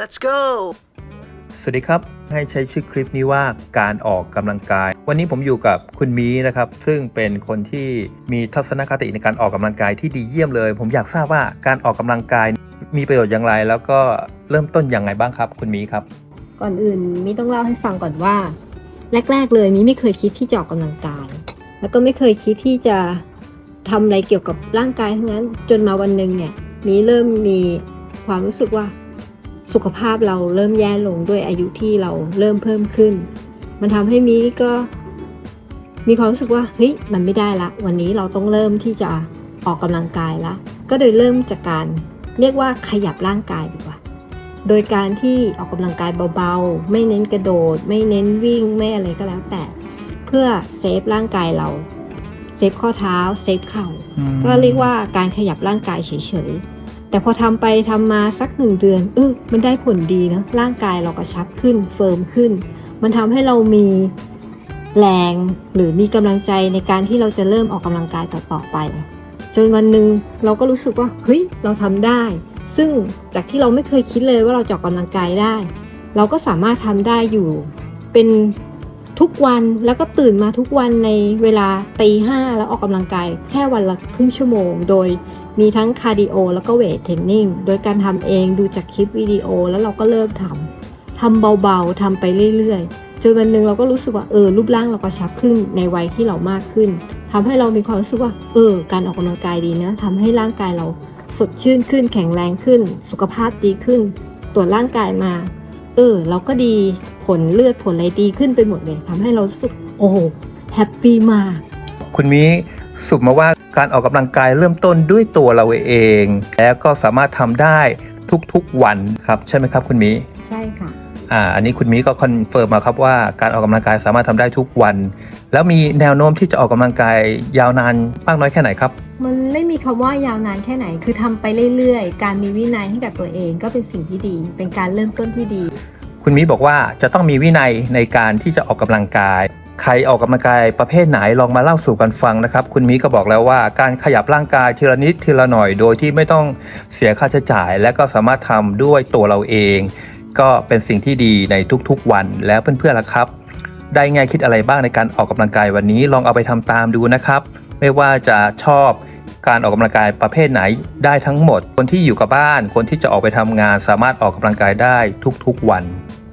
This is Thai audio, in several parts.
Let's go! สวัสดีครับ ให้ใช้ชื่อคลิปนี้ว่าการออกกำลังกาย วันนี้ผมอยู่กับคุณมีนะครับ ซึ่งเป็นคนที่มีทัศนคติในการออกกำลังกายที่ดีเยี่ยมเลย ผมอยากทราบว่าการออกกำลังกายมีประโยชน์อย่างไร แล้วก็เริ่มต้นอย่างไรบ้างครับ คุณมีครับ ก่อนอื่นมิต้องเล่าให้ฟังก่อนว่า แรก ๆ เลยมิไม่เคยคิดที่จะออกกำลังกาย แล้วก็ไม่เคยคิดที่จะทำอะไรเกี่ยวกับร่างกายทั้งนั้น จนมาวันหนึ่งเนี่ยมิเริ่มมีความรู้สึกว่า สุขภาพเราเริ่มแย่ลงด้วยอายุที่เราเริ่มเพิ่มขึ้น มันทำให้มิก็มีความรู้สึกว่าเฮ้ยมันไม่ได้ละ วันนี้เราต้องเริ่มที่จะออกกำลังกายละ ก็โดยเริ่มจากการเรียกว่าขยับร่างกายดีกว่า โดยการที่ออกกำลังกายเบาๆ ไม่เน้นกระโดด ไม่เน้นวิ่ง ไม่อะไรก็แล้วแต่ เพื่อเซฟร่างกายเราเซฟข้อเท้าเซฟเข่าก็เรียกว่าการขยับร่างกายเฉยๆ แต่พอทำไปทำมาสักหนึ่งเดือนเออมันได้ผลดีนะร่างกายเรากระชับขึ้นเฟิร์มขึ้น มันทำให้เรามีแรงหรือมีกำลังใจในการที่เราจะเริ่มออกกำลังกายต่อๆไป จนวันหนึ่งเราก็รู้สึกว่าเฮ้ยเราทำได้ ซึ่งจากที่เราไม่เคยคิดเลยว่าเราจะออกกำลังกายได้ เราก็สามารถทำได้อยู่เป็นทุกวันแล้วก็ตื่นมาทุกวันในเวลาตีห้าแล้วออกกำลังกายแค่วันละครึ่งชั่วโมง โดย มีทั้งคาร์ดิโอแล้วก็เวทเทรนนิ่งโดยการทำเองดูจากคลิปวิดีโอแล้วเราก็เริ่มทำทำเบาๆทำไปเรื่อยๆ จนวันหนึ่งเราก็รู้สึกว่าเออรูปร่างเรากระชับขึ้นในวัยที่เรามากขึ้นทำให้เรามีความรู้สึกว่าเออการออกกำลังกายดีนะทำให้ร่างกายเราสดชื่นขึ้นแข็งแรงขึ้น สุขภาพดีขึ้น ตรวจร่างกายมา เออ เราก็ดีผลเลือดผลอะไรดีขึ้นไปหมดเลยทำให้เรารู้สึกโอ้โหแฮปปี้มาก คุณมีสรุปมาว่าการออกกำลังกายเริ่มต้นด้วยตัวเราเอง แล้วก็สามารถทำได้ทุกๆวันครับใช่ไหมครับคุณมีใช่ค่ะอ่าอันนี้คุณมีก็คอนเฟิร์มมาครับว่าการออกกำลังกายสามารถทำได้ทุกวัน แล้วมีแนวโน้มที่จะออกกำลังกายยาวนานมากน้อยแค่ไหนครับ มันไม่มีคำว่ายาวนานแค่ไหน คือทำไปเรื่อยๆ การมีวินัยให้กับตัวเองก็เป็นสิ่งที่ดี เป็นการเริ่มต้นที่ดี คุณมีบอกว่าจะต้องมีวินัยในการที่จะออกกำลังกาย ใครออกกำลังกายประเภทไหนลองมาเล่าสู่กันฟังนะครับ คุณมีก็บอกแล้วว่าการขยับร่างกายทีละนิดทีละหน่อยโดยที่ไม่ต้องเสียค่าใช้จ่าย และก็สามารถทำด้วยตัวเราเอง ก็เป็นสิ่งที่ดีในทุกๆวันแล้วเพื่อนๆล่ะครับ ได้ไงคิดอะไรบ้างในการออกกำลังกายวันนี้ลองเอาไปทำตามดูนะครับ ไม่ว่าจะชอบการออกกำลังกายประเภทไหนได้ทั้งหมด คนที่อยู่กับบ้าน คนที่จะออกไปทำงาน สามารถออกกำลังกายได้ทุกๆวัน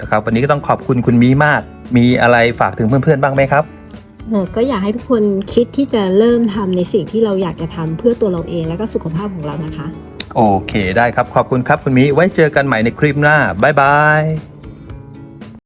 นะครับ วันนี้ก็ต้องขอบคุณคุณมีมาก มีอะไรฝากถึงเพื่อนๆบ้างไหมครับเออก็อยากให้ทุกคนคิดที่จะเริ่มทำในสิ่งที่เราอยากจะทำเพื่อตัวเราเองและก็สุขภาพของเรานะคะ โอเคได้ครับขอบคุณครับคุณมีไว้เจอกันใหม่ในคลิปหน้าบ๊ายบาย